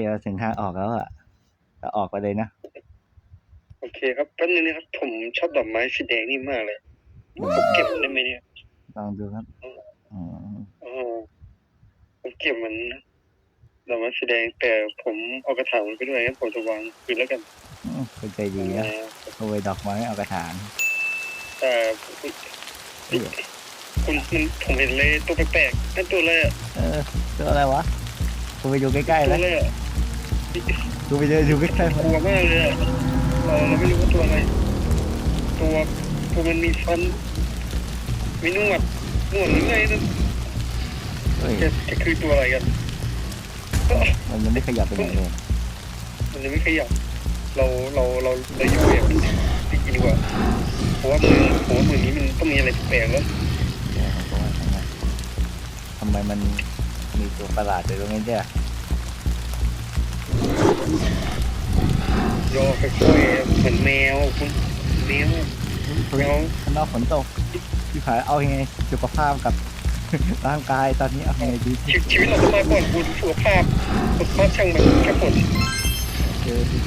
เดี๋ยวถึงทางออกแล้วอะก็ออกไปเลยนะ โอเคครับแป๊บนึงนะครับ ผมชอบดอกไม้สีแดงนี่มากเลยผมเก็บมันได้ไหมเนี่ยลองดูครับอืมโอ้ผมเก็บมันนะดอกไม้สีแดงแต่ผมเอากระถางมันไปด้วยงั้นผมจะวางคืนแล้วกันอืมเป็นใจดีนะโรยดอกไม้เอากระถางแต่คุณคุณมันผมเห็นเลยตัวแปลกๆนั่นตัวอะไรอะเออตัวอะไรวะกูไปดูใกล้ๆตัวแล้ว อะไรอะกูไปเดินดูใกล้ๆกมันลัวมากเลยอะเราเราไม่รู้ว่าตัวอะไร ตัวตัวมันมีฟันมีหนวดหนวดหรือไงนั่นเฮ้ยจะจะคือตัวอะไรกันมันยังไม่ขยับไปไหนเลยมันยังไม่ขยับเราเราเราเราอยู่แบบจริงๆดีกว่าเพราะว่ามือผมว่ามือนี้มันต้องมีอะไรแปลกๆแล้วเดี๋ยวผมว่าทำไมทำไมมันมีตัวประหลาดอยู่ตรงนี้เนี่ย ย่อค่อยๆเหมือนแมวคุณแมวแมวข้างนอกฝนตกพี่ผายเอายังไงสุขภาพกับ ร่างกายตอนนี้เอายังไงดีชีวิตชีวิตเราต้องมาก่อนคุณสุขภาพสุขภาพช่างมันแค่ผลเจอดิ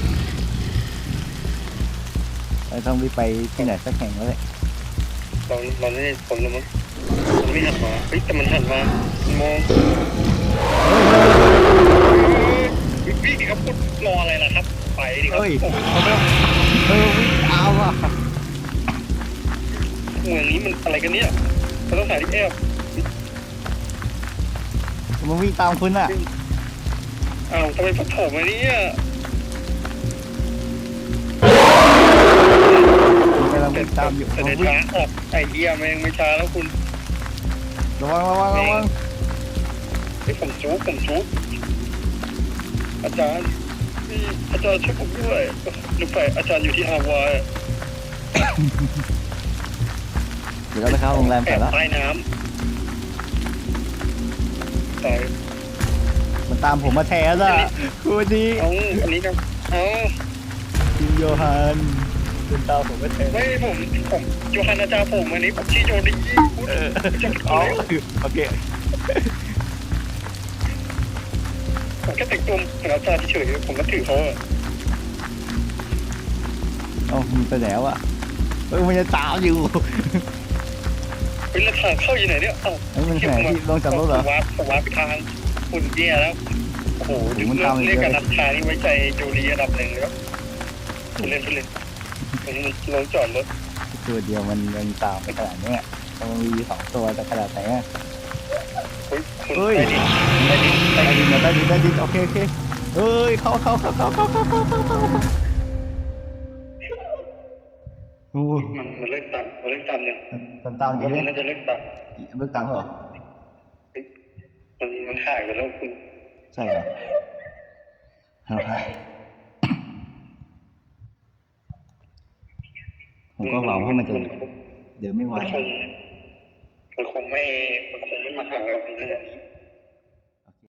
เราต้องรีบไปที่ไหนสักแห่งแล้วแหละเราเราไม่ได้ผลแล้วมั้งมันไม่หันมาเฮ้ยแต่มันหันมามันมอง วิ่งดิครับคุณรออะไรล่ะครับ ไปดิครับเฮ้ยโอ้โหเออวิ่งเอาอะเมืองนี้มันอะไรกันเนี่ยเราต้องหาที่แอบมันวิ่งตามคุณอะอ้าวทำไมผมโผล่มาเนี่ยคุณกำลังแต่วิ่งตามอยู่แต่มันในวิ่งช้าออกไอเดียมันยังไม่ช้าแล้วคุณระวังระวังระวังไอผมจู๊ผมจู๊ อาจารย์นี่อาจารย์ช่วยผมด้วยหรือไปอาจารย์อยู่ที่ฮาวายเดี๋ยวเราไปเข้าโรงแรมแอก่อนบแล้วใต้น้ำตายมันตามผมมาแทนอะคุณดีเอาอันนี้นะเอาคุณโยฮันคุณตามผมมาแทนไม่ผมผมโยฮันอาจารย์ผมอันนี้ผมชื่อโจดีคุณเออจะอ๋อเอาโอเค ผมแค่แต่งตัวเหมือนอาจารย์เฉยๆผมก็ถือเขาอะเอามันไปแล้วอะเฮ้ยมันจะตามอยู่เป็นแล้วทางเข้าอยู่ไหนเนี่ยเอ้าเฮ้ยมันแหนที่ลงจากรถเหรอผมวาร์ปผมวาร์ปไปทางคุณแย่แล้ว โอ้โหโอ้เรื่โหมันตามองอีกเรียกเยการอะนำทางนี่ไว้ใจโจลีอันดับหนึ่งเลยครับผู้เล่นผู้เล่นอันนี้มันลงจอดรถตัวเดียวมันยังตามไปขนาดเนี้ยมันมีสองตัวจะขนาดไหนอะเฮ้ยคุณเฮ้ยได้ ดิได้ดิได้ได้ดิดินได้ดินได้ดินโอเคโอเคเฮ้ยเข้าเข้าเข้าเข้าเข้าเข้าเข้าเข้าเข้าโอ้ยมันมันเลิกตามมันเลิกตามยังมันตามอยู่ว่าเนี่มันยน่าจะเลิกตามเลิกตามเหรอมันมันหายไปแล้วคุณใช่เหรอเอาไปผมก็หวังว่ามันจะเดี๋ยวไม่ไหวมันคงมันคงไม่มันคงไม่มาหาเราในขณะนี้